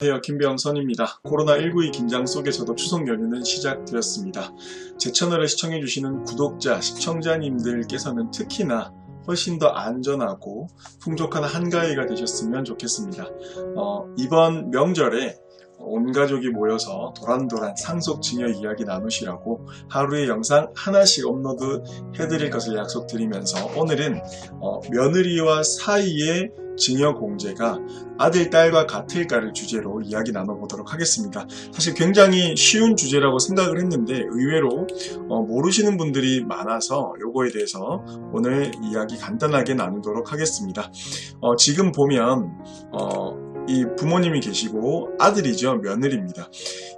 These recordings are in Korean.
안녕하세요 김병선입니다. 코로나19의 긴장 속에서도 추석 연휴는 시작되었습니다. 제 채널을 시청해주시는 구독자, 시청자님들께서는 특히나 훨씬 더 안전하고 풍족한 한가위가 되셨으면 좋겠습니다. 어, 이번 명절에 온 가족이 모여서 도란도란 상속증여 이야기 나누시라고 하루에 영상 하나씩 업로드 해드릴 것을 약속드리면서 오늘은 어, 며느리와 사이의 증여 공제가 아들, 딸과 같을까를 주제로 이야기 나눠보도록 하겠습니다. 사실 굉장히 쉬운 주제라고 생각을 했는데 의외로 어, 모르시는 분들이 많아서 요거에 대해서 오늘 이야기 간단하게 나누도록 하겠습니다. 어, 지금 보면 어, 이 부모님이 계시고 아들이죠 며느리입니다.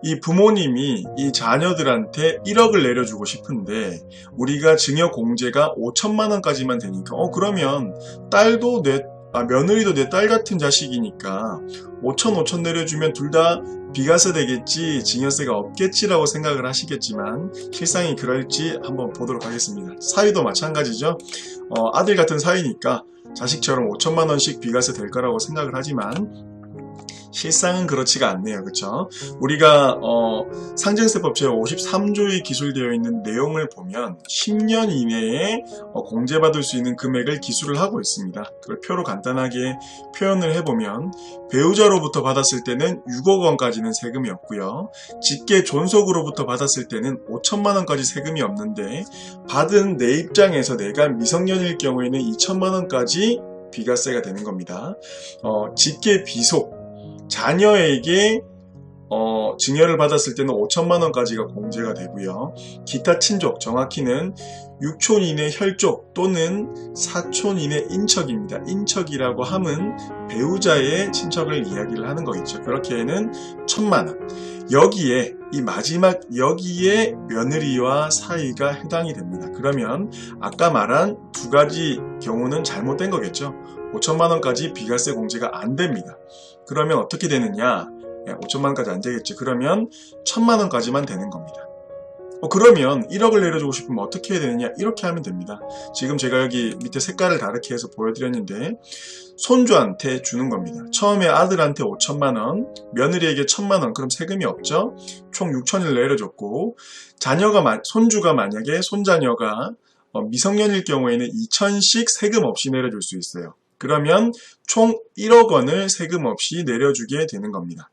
이 부모님이 이 자녀들한테 1억을 내려주고 싶은데 우리가 증여 공제가 5천만 원까지만 되니까 어 그러면 딸도 내 아, 며느리도 내 딸 같은 자식이니까 5천 5천 내려주면 둘 다 비과세 되겠지 증여세가 없겠지라고 생각을 하시겠지만 실상이 그럴지 한번 보도록 하겠습니다. 사위도 마찬가지죠. 어, 아들 같은 사위니까 자식처럼 5천만 원씩 비과세 될 거라고 생각을 하지만 실상은 그렇지가 않네요. 그쵸? 우리가 어, 상증세법 제53조에 기술되어 있는 내용을 보면 10년 이내에 어, 공제받을 수 있는 금액을 기술을 하고 있습니다. 그걸 표로 간단하게 표현을 해보면 배우자로부터 받았을 때는 6억 원까지는 세금이 없고요. 직계 존속으로부터 받았을 때는 5천만 원까지 세금이 없는데 받은 내 입장에서 내가 미성년일 경우에는 2천만 원까지 비과세가 되는 겁니다. 어, 직계 비속 자녀에게 어, 증여를 받았을 때는 5천만 원까지가 공제가 되고요. 기타 친족, 정확히는 6촌 이내 혈족 또는 4촌 이내 인척입니다. 인척이라고 함은 배우자의 친척을 이야기를 하는 거겠죠. 그렇게는 천만 원. 여기에 이 마지막 여기에 며느리와 사이가 해당이 됩니다. 그러면 아까 말한 두 가지 경우는 잘못된 거겠죠. 5천만 원까지 비과세 공제가 안 됩니다. 그러면 어떻게 되느냐? 5천만 원까지 안 되겠지. 그러면 1천만 원까지만 되는 겁니다. 어, 그러면 1억을 내려주고 싶으면 어떻게 해야 되느냐? 이렇게 하면 됩니다. 지금 제가 여기 밑에 색깔을 다르게 해서 보여드렸는데 손주한테 주는 겁니다. 처음에 아들한테 5천만 원, 며느리에게 1천만 원, 그럼 세금이 없죠? 총 6천을 내려줬고 자녀가 손주가 만약에 손자녀가 어, 미성년일 경우에는 2천씩 세금 없이 내려줄 수 있어요. 그러면 총 1억 원을 세금 없이 내려주게 되는 겁니다.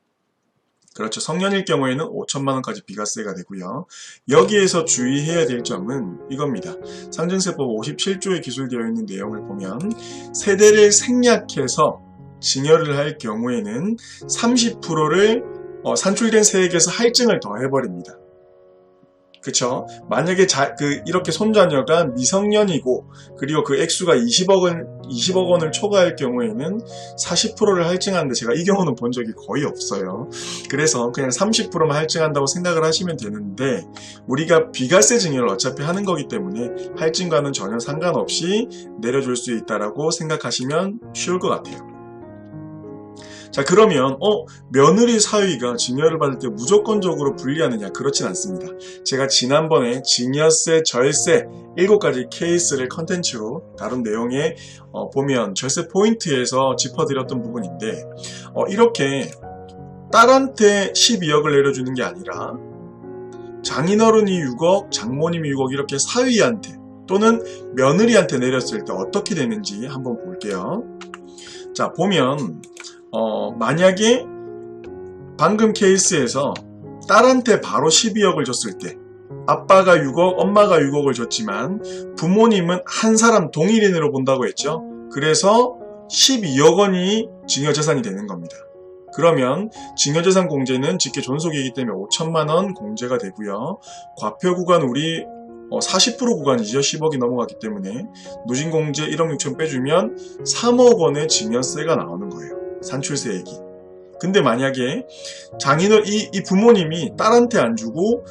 그렇죠. 성년일 경우에는 5천만 원까지 비과세가 되고요. 여기에서 주의해야 될 점은 이겁니다. 상증세법 57조에 기술되어 있는 내용을 보면 세대를 생략해서 증여를 할 경우에는 30%를 어, 산출된 세액에서 할증을 더해버립니다. 그쵸? 만약에 자, 그, 이렇게 손자녀가 미성년이고, 그리고 그 액수가 20억 원, 20억 원을 초과할 경우에는 40%를 할증하는데 제가 이 경우는 본 적이 거의 없어요. 그래서 그냥 30%만 할증한다고 생각을 하시면 되는데, 우리가 비과세 증여를 어차피 하는 거기 때문에 할증과는 전혀 상관없이 내려줄 수 있다라고 생각하시면 쉬울 것 같아요. 자 그러면 어 며느리 사위가 증여를 받을 때 무조건적으로 분리하느냐 그렇진 않습니다. 제가 지난번에 증여세, 절세 7가지 케이스를 컨텐츠로 다룬 내용에 어, 보면 절세 포인트에서 짚어드렸던 부분인데 어, 이렇게 딸한테 12억을 내려주는 게 아니라 장인어른이 6억, 장모님이 6억 이렇게 사위한테 또는 며느리한테 내렸을 때 어떻게 되는지 한번 볼게요. 자 보면 어, 만약에 방금 케이스에서 딸한테 바로 12억을 줬을 때 아빠가 6억, 엄마가 6억을 줬지만 부모님은 한 사람 동일인으로 본다고 했죠. 그래서 12억 원이 증여재산이 되는 겁니다. 그러면 증여재산 공제는 직계 존속이기 때문에 5천만 원 공제가 되고요. 과표 구간 우리 40% 어, 구간이죠. 10억이 넘어갔기 때문에 누진공제 1억 6천 빼주면 3억 원의 증여세가 나오는. 산출세액이. 근데 만약에 장인을 이, 이 부모님이 딸한테 안 주고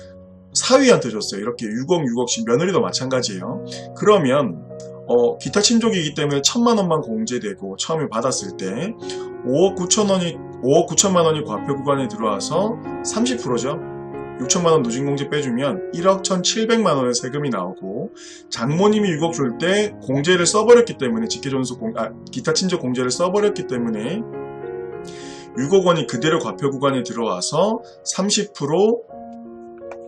사위한테 줬어요. 이렇게 6억 6억씩 며느리도 마찬가지예요. 그러면 어, 기타 친족이기 때문에 천만 원만 공제되고 처음에 받았을 때 5억 9천 원이 5억 9천만 원이 과표 구간에 들어와서 30%죠. 6천만 원 누진공제 빼주면 1억 1,700만 원의 세금이 나오고 장모님이 6억 줄 때 공제를 써버렸기 때문에 직계존속 공, 아, 기타 친족 공제를 써버렸기 때문에 6억 원이 그대로 과표 구간에 들어와서 30%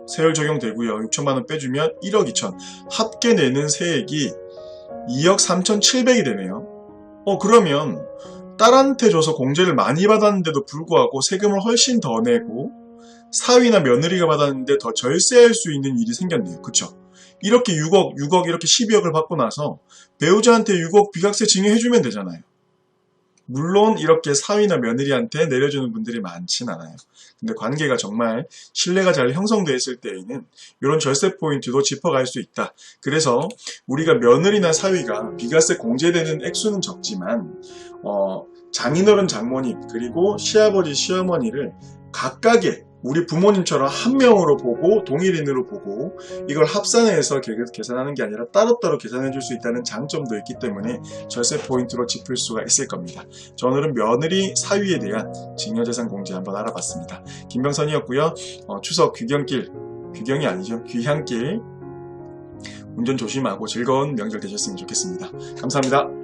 세율 적용되고요. 6천만 원 빼주면 1억 2천. 합계 내는 세액이 2억 3천7백이 되네요. 어 그러면 딸한테 줘서 공제를 많이 받았는데도 불구하고 세금을 훨씬 더 내고 사위나 며느리가 받았는데 더 절세할 수 있는 일이 생겼네요. 그쵸? 이렇게 6억, 6억 이렇게 12억을 받고 나서 배우자한테 6억 비각세 증여해주면 되잖아요. 물론 이렇게 사위나 며느리한테 내려주는 분들이 많진 않아요. 근데 관계가 정말 신뢰가 잘 형성되어 있을 때에는 이런 절세 포인트도 짚어갈 수 있다. 그래서 우리가 며느리나 사위가 비과세 공제되는 액수는 적지만 어, 장인어른 장모님 그리고 시아버지 시어머니를 각각의 우리 부모님처럼 한 명으로 보고 동일인으로 보고 이걸 합산해서 계- 계산하는 게 아니라 따로따로 계산해 줄 수 있다는 장점도 있기 때문에 절세 포인트로 짚을 수가 있을 겁니다. 저 오늘은 며느리 사위에 대한 증여재산 공제 한번 알아봤습니다. 김병선이었고요. 어, 추석 귀경길 귀경이 아니죠. 귀향길 운전 조심하고 즐거운 명절 되셨으면 좋겠습니다. 감사합니다.